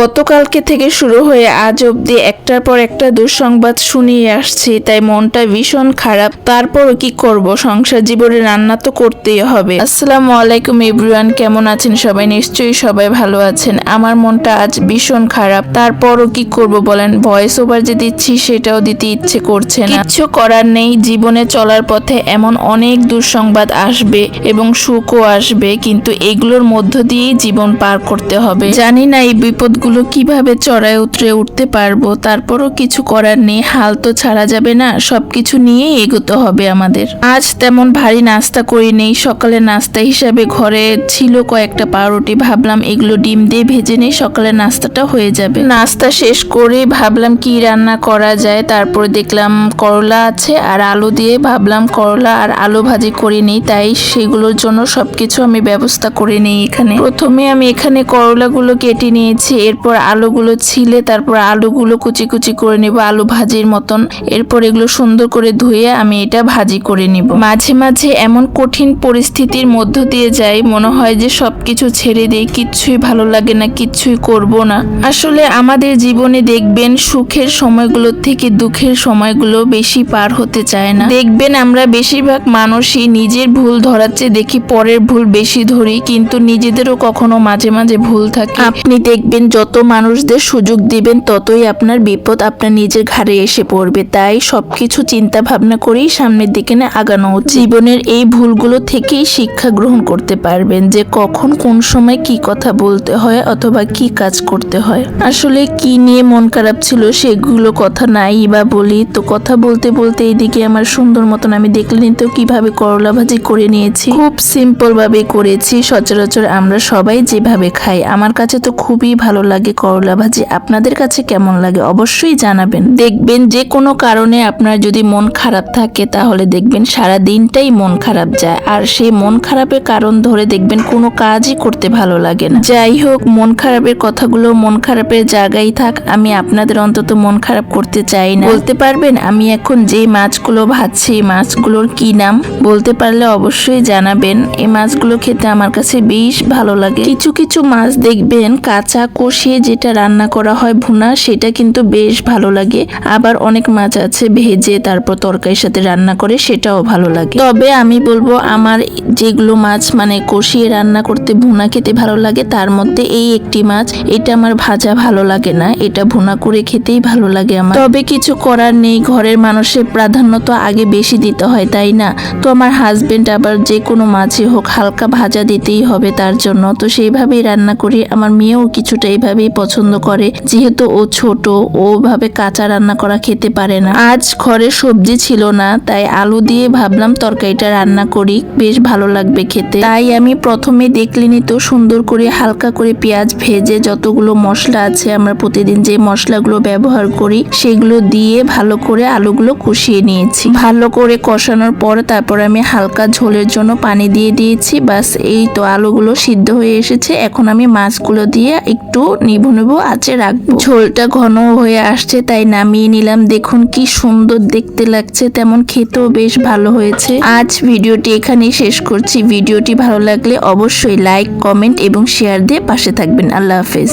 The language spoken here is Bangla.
গতকালকে থেকে শুরু হয়ে আজ অবধি একটার পর একটা দুঃসংবাদ শুনিয়ে আসছি, তাই মনটা ভীষণ খারাপ। তারপরও কি করব? সংসার জীবনে রান্না তো করতেই হবে। আসসালামু আলাইকুম এভরিওয়ান, কেমন আছেন সবাই? নিশ্চয়ই সবাই ভালো আছেন। আমার মনটা আজ ভীষণ খারাপ। তারপরও কি করব বলেন? ভয়েস ওভার যে দিচ্ছি, সেটাও দিতে ইচ্ছে করছে না। কিছু করার নেই। জীবনে চলার পথে এমন অনেক দুঃসংবাদ আসবে এবং সুখও আসবে, কিন্তু এগুলোর মধ্য দিয়েই জীবন পার করতে হবে। জানি না এই বিপদগুলো কীভাবে চড়ায় উতরে উঠতে পারব, তারপরও কিছু করার নেই, হাল তো ছাড়া যাবে না সব কিছু নিয়েই এগোতে হবে আমাদের। আজ তেমন ভারী নাস্তা করি নেই, সকালে নাস্তা হিসাবে ঘরে ছিল কয়েকটা পাউরুটি, ভাবলাম এগুলো ডিম দিয়ে ভেজে নেই, সকালে নাস্তাটা হয়ে যাবে। নাস্তা শেষ করে ভাবলাম কি রান্না করা যায়, তারপরে দেখলাম করলা আছে আর আলু দিয়ে ভাবলাম করলা আর আলু ভাজি করে নিই, তাই সেগুলোর জন্য সবকিছু আমি ব্যবস্থা করে নিই এখানে। প্রথমে আমি এখানে করলাগুলো কেটে নিয়েছি এরপর আলুগুলো ছিলে, তারপর আলুগুলো কুচি কুচি করে নিব আলু ভাজির মতন। এরপর এগুলো সুন্দর করে ধুয়ে আমি এটা ভাজি করে নিব। মাঝে মাঝে এমন কঠিন পরিস্থিতির মধ্য দিয়ে যাই, মনে হয় যে সবকিছু ছেড়ে দিই, কিচ্ছুই ভালো লাগে না, কিচ্ছুই করব না। আসলে আমাদের জীবনে দেখবেন সুখের সময়গুলোর থেকে দুঃখের সময়গুলো বেশি পার হতে চায় না। দেখবেন আমরা বেশিরভাগ মানুষই নিজের ভুল ধরাচ্ছে দেখি পরের ভুল বেশি ধরি, কিন্তু নিজেদেরও কখনো মাঝে মাঝে ভুল থাকে। আপনি দেখবেন যত মানুষদের সুযোগ দিবেন, ততই আপনার বিপদ আপনার নিজের ঘাড়ে এসে পড়বে। তাই সবকিছু চিন্তা ভাবনা করেই সামনের দিকে না আগানো উচিত। জীবনের এই ভুলগুলো থেকেই শিক্ষা গ্রহণ করতে পারবেন যে কখন কোন সময় কি কথা বলতে হয় অথবা কি কাজ করতে হয়। আসলে কি নিয়ে মন খারাপ ছিল সেগুলো কথা নাই বা বলি। তো কথা বলতে বলতে এইদিকে আমার সুন্দর মতন আমি দেখলেন তো কীভাবে করলা ভাজি করে নিয়েছি। খুব সিম্পল ভাবে করেছি। সচরাচর আমরা সবাই যেভাবে খাই। আমার কাছে তো খুবই ভালো লাগে করলা ভাজি, আপনাদের কাছে কেমন লাগে অবশ্যই জানাবেন। দেখবেন যে কোনো কারণে আপনার যদি মন খারাপ থাকে, তাহলে দেখবেন সারা দিনটাই মন খারাপ যায়। আর সেই মন খারাপের কারণ ধরে দেখবেন কোনো কাজই করতে ভালো লাগে না। যাই হোক, মন খারাপের কথাগুলো মন খারাপের জায়গায় থাক, আমি আপনাদের অন্তত মন খারাপ করতে চাই না। বলতে পারবেন, আমি এখন যে মাছগুলো ভাজছি, এই মাছগুলোর কি নাম? বলতে পারলে অবশ্যই জানাবেন। এই মাছগুলো খেতে আমার কাছে বেশ ভালো লাগে। কিছু কিছু মাছ দেখবেন কাঁচা কষিয়ে যেটা রান্না করা হয় ভুনা, সেটা কিন্তু বেশ ভালো লাগে। আবার অনেক মাছ আছে ভেজে তারপর তরকারির সাথে রান্না করে, সেটাও ভালো লাগে। তবে আমি বলব, আমার যেগুলো মাছ মানে কষিয়ে রান্না করতে, ভুনা খেতে ভালো লাগে, তার মধ্যে এই একটি মাছ, এটা আমার ভাজা ভালো লাগে না। এটা ভুনা করে খেতেই ভালো লাগে আমার। তবে কিছু করার নেই, ঘরের মানুষের প্রাধান্য তো আগে বেশি দিতে হয়, তাই না? তো আমার হাজবেন্ড আবার যে কোনো মাছই হোক, হালকা ভাজা দিতেই হবে তার জন্য। তো সেইভাবেই রান্না করি, আমার মেয়েও কিছুটা এইভাবেই পছন্দ করে, যেহেতু ও ছোট ওভাবে কাঁচা রান্না করা খেতে পারে না। আজ ঘরে সবজি ছিল না, তাই আলু দিয়ে ভাবলাম তরকারিটা রান্না করি, বেশ ভালো লাগবে খেতে। তাই আমি প্রথমে দেখলিনি তো সুন্দর করে হালকা করে পেঁয়াজ ভেজে যতগুলো মশলা আছে, আমরা প্রতিদিন যে মশলাগুলো ব্যবহার করি, সেগুলো দিয়ে ভালো করে আলুগুলো কষিয়ে নিয়েছি। ভালো করে কষানোর পর তারপর আমি হালকা ঝোলের জন্য পানি দিয়ে দিয়েছি, বাস এই তো আলুগুলো সিদ্ধ হয়ে এসেছে। এখন আমি মাছগুলো দিয়ে একটু নিভু নিভু আছে রাখব। ঝোলটা ঘন হয়ে আসছে, তাই নামিয়ে নিলাম। দেখুন কি সুন্দর দেখতে লাগছে, তেমন খেতেও বেশ ভালো হয়েছে। আজ ভিডিওটি এখানেই শেষ করছি। ভিডিওটি ভালো লাগলে অবশ্যই লাইক কমেন্ট এবং শেয়ার দিয়ে পাশে থাকবেন। আল্লাহ হাফেজ।